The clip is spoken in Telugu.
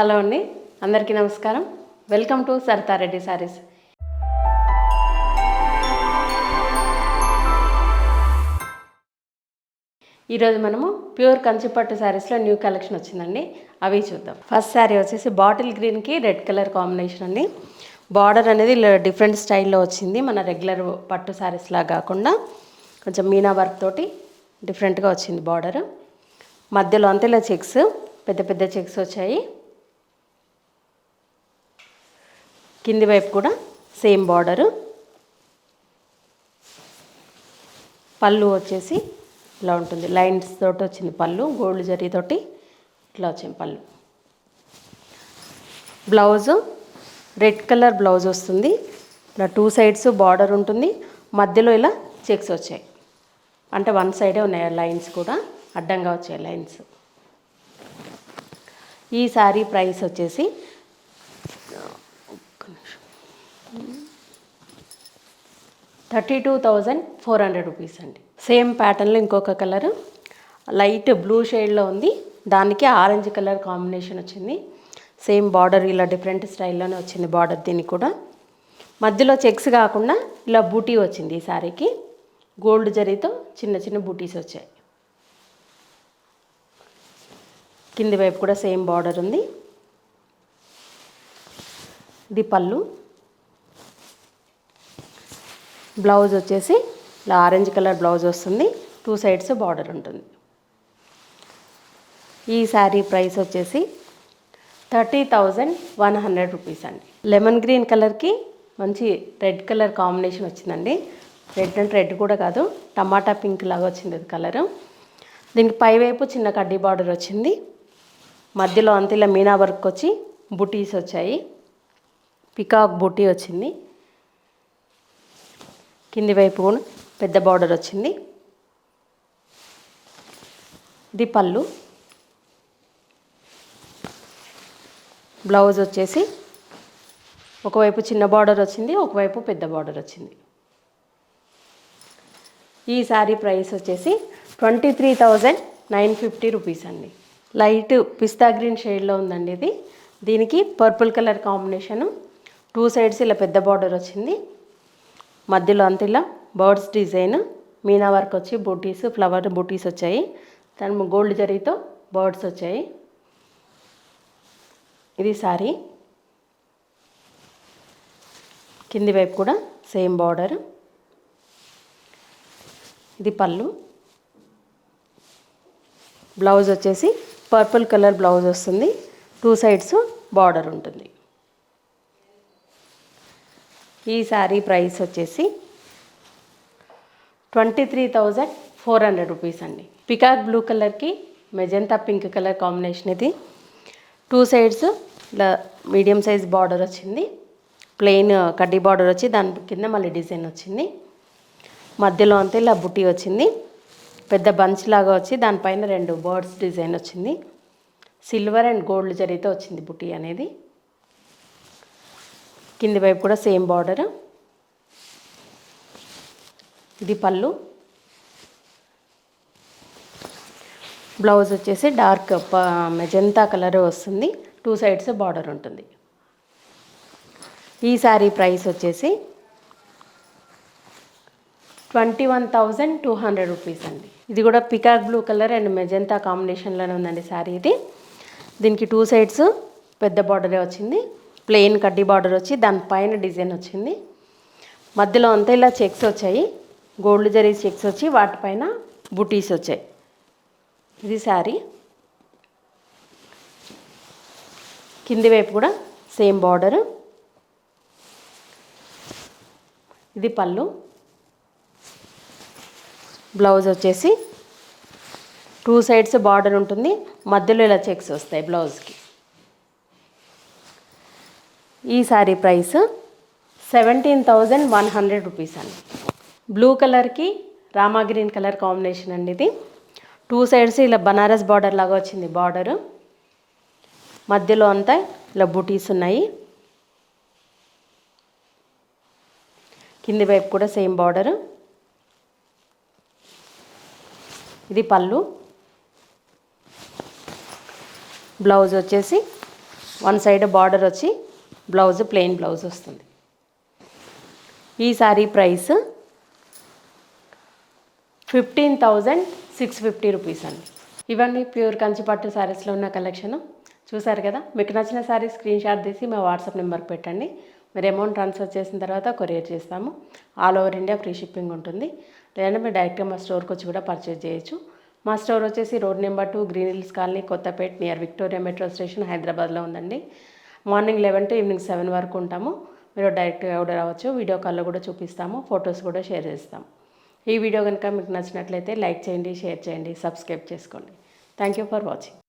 హలో అండి అందరికీ నమస్కారం. Welcome to Saritha Reddy sarees. ఈరోజు మనము ప్యూర్ కంచిపట్టు శారీస్లో న్యూ కలెక్షన్ వచ్చిందండి. అవి చూద్దాం. ఫస్ట్ శారీ వచ్చేసి బాటిల్ గ్రీన్కి రెడ్ కలర్ కాంబినేషన్ అండి. బార్డర్ అనేది డిఫరెంట్ స్టైల్లో వచ్చింది మన రెగ్యులర్ పట్టు శారీస్లా కాకుండా. కొంచెం మీనా వర్క్ తోటి డిఫరెంట్గా వచ్చింది బార్డర్. మధ్యలో అంతేలా చెక్స్ పెద్ద పెద్ద చెక్స్ వచ్చాయి. కింది వైపు కూడా సేమ్ బార్డరు. పళ్ళు వచ్చేసి ఇలా ఉంటుంది. లైన్స్ తోటి వచ్చింది పళ్ళు గోల్డ్ జరీతోటి ఇట్లా వచ్చింది పళ్ళు. బ్లౌజు రెడ్ కలర్ బ్లౌజ్ వస్తుంది. ఇలా టూ సైడ్స్ బార్డర్ ఉంటుంది. మధ్యలో ఇలా చెక్స్ వచ్చాయి. అంటే వన్ సైడే ఉన్నాయి లైన్స్ కూడా. అడ్డంగా వచ్చాయి లైన్స్. ఈ శారీ ప్రైస్ వచ్చేసి thirty two thousand four hundred rupees అండి. సేమ్ ప్యాటర్న్లో ఇంకొక కలర్. లైట్ బ్లూ షేడ్లో ఉంది. దానికి ఆరెంజ్ కలర్ కాంబినేషన్ వచ్చింది. సేమ్ బార్డర్ ఇలా డిఫరెంట్ స్టైల్లోనే వచ్చింది బార్డర్ దీనికి కూడా. మధ్యలో చెక్స్ కాకుండా ఇలా బూటీ వచ్చింది ఈ శారీకి. గోల్డ్ జరీతో చిన్న చిన్న బూటీస్ వచ్చాయి. కింది వైపు కూడా సేమ్ బార్డర్ ఉంది. ఇది పళ్ళు. బ్లౌజ్ వచ్చేసి ఇలా ఆరెంజ్ కలర్ బ్లౌజ్ వస్తుంది. టూ సైడ్స్ బార్డర్ ఉంటుంది. ఈ శారీ ప్రైస్ వచ్చేసి thirty thousand one hundred rupees అండి. లెమన్ గ్రీన్ కలర్కి మంచి రెడ్ కలర్ కాంబినేషన్ వచ్చిందండి. రెడ్ అంటే రెడ్ కూడా కాదు టమాటా పింక్ లాగా వచ్చింది అది కలరు. దీనికి పైవైపు చిన్న కడ్డీ బార్డర్ వచ్చింది. మధ్యలో అంత ఇలా మీనా వర్క్ వచ్చి బుటీస్ వచ్చాయి. పికాక్ బుటీ వచ్చింది. కింది వైపు కూడా పెద్ద బార్డర్ వచ్చింది. ఇది పళ్ళు. బ్లౌజ్ వచ్చేసి ఒకవైపు చిన్న బార్డర్ వచ్చింది ఒకవైపు పెద్ద బార్డర్ వచ్చింది. ఈ శారీ ప్రైస్ వచ్చేసి twenty three thousand nine fifty rupees అండి లైట్ పిస్తా గ్రీన్ షేడ్లో ఉందండి ఇది. దీనికి purple colour combination two sides ఇలా పెద్ద బార్డర్ వచ్చింది. మధ్యలో అంత ఇలా బర్డ్స్ డిజైన్ మీనా వర్క్ వచ్చి బూటీస్ ఫ్లవర్ బూటీస్ వచ్చాయి. దాని గోల్డ్ జరీతో బర్డ్స్ వచ్చాయి. ఇది సారీ. కింది వైపు కూడా సేమ్ బార్డర్. ఇది పళ్ళు. బ్లౌజ్ వచ్చేసి పర్పుల్ కలర్ బ్లౌజ్ వస్తుంది. టూ సైడ్స్ బార్డర్ ఉంటుంది. ఈ శారీ ప్రైస్ వచ్చేసి twenty three thousand four hundred rupees అండి. పికాక్ బ్లూ కలర్కి మెజంతా పింక్ కలర్ కాంబినేషన్ ఇది. టూ సైడ్స్ ఇలా మీడియం సైజ్ బార్డర్ వచ్చింది. ప్లెయిన్ కడ్డీ బార్డర్ వచ్చి దాని కింద మళ్ళీ డిజైన్ వచ్చింది. మధ్యలో అంతా ఇలా బుట్టి వచ్చింది. పెద్ద బంచ్ లాగా వచ్చి దానిపైన రెండు బర్డ్స్ డిజైన్ వచ్చింది. సిల్వర్ అండ్ గోల్డ్ జరీతో వచ్చింది బుట్టి అనేది. కింది వైపు కూడా సేమ్ బార్డర్. ఇది పళ్ళు. బ్లౌజ్ వచ్చేసి డార్క్ మెజంతా కలర్ వస్తుంది. టూ సైడ్స్ బార్డర్ ఉంటుంది. ఈ శారీ ప్రైస్ వచ్చేసి twenty one thousand two hundred rupees అండి. ఇది కూడా peacock blue colour and magenta కాంబినేషన్లోనే ఉందండి శారీ ఇది. దీనికి టూ సైడ్స్ పెద్ద బార్డరే వచ్చింది. ప్లెయిన్ కడ్డీ బార్డర్ వచ్చి దానిపైన డిజైన్ వచ్చింది. మధ్యలో అంతా ఇలా చెక్స్ వచ్చాయి. గోల్డ్ జరీ చెక్స్ వచ్చి వాటిపైన బుటీస్ వచ్చాయి. ఇది శారీ. కింది వైపు కూడా సేమ్ బార్డర్. ఇది పళ్ళు. బ్లౌజ్ వచ్చేసి టూ సైడ్స్ బార్డర్ ఉంటుంది. మధ్యలో ఇలా చెక్స్ వస్తాయి బ్లౌజ్కి. ఈ sari price seventeen thousand one hundred rupees అండి. బ్లూ కలర్కి రామా గ్రీన్ కలర్ కాంబినేషన్ అండి ఇది. టూ సైడ్స్ ఇలా బనారస్ బార్డర్ లాగా వచ్చింది బార్డరు మధ్యలో అంతా ఇలా బూటీస్ ఉన్నాయి. కింది వైపు కూడా సేమ్ బార్డరు ఇది పళ్ళు. బ్లౌజ్ వచ్చేసి వన్ సైడ్ బార్డర్ వచ్చి బ్లౌజ్ ప్లెయిన్ బ్లౌజ్ వస్తుంది. ఈ sari price fifteen thousand six fifty rupees అండి. ఇవన్నీ ప్యూర్ కంచిపట్టు శారీస్లో ఉన్న కలెక్షన్. చూసారు కదా? మీకు నచ్చిన శారీ స్క్రీన్ షాట్ తీసి మా వాట్సాప్ నెంబర్కి పెట్టండి. మీరు అమౌంట్ ట్రాన్స్ఫర్ చేసిన తర్వాత కొరియర్ చేస్తాము. All over India free shipping ఉంటుంది. లేదంటే మీరు డైరెక్ట్గా మా స్టోర్కి వచ్చి కూడా పర్చేజ్ చేయొచ్చు. మా స్టోర్ వచ్చేసి road number two green hills colony Kothapet near Victoria metro station హైదరాబాద్లో ఉందండి. Morning eleven to evening seven వరకు ఉంటాము. మీరు డైరెక్ట్గా కూడా రావచ్చు. వీడియో కాల్లో కూడా చూపిస్తాము. ఫొటోస్ కూడా షేర్ చేస్తాము. ఈ వీడియో కనుక మీకు నచ్చినట్లయితే లైక్ చేయండి షేర్ చేయండి సబ్స్క్రైబ్ చేసుకోండి. Thank you for watching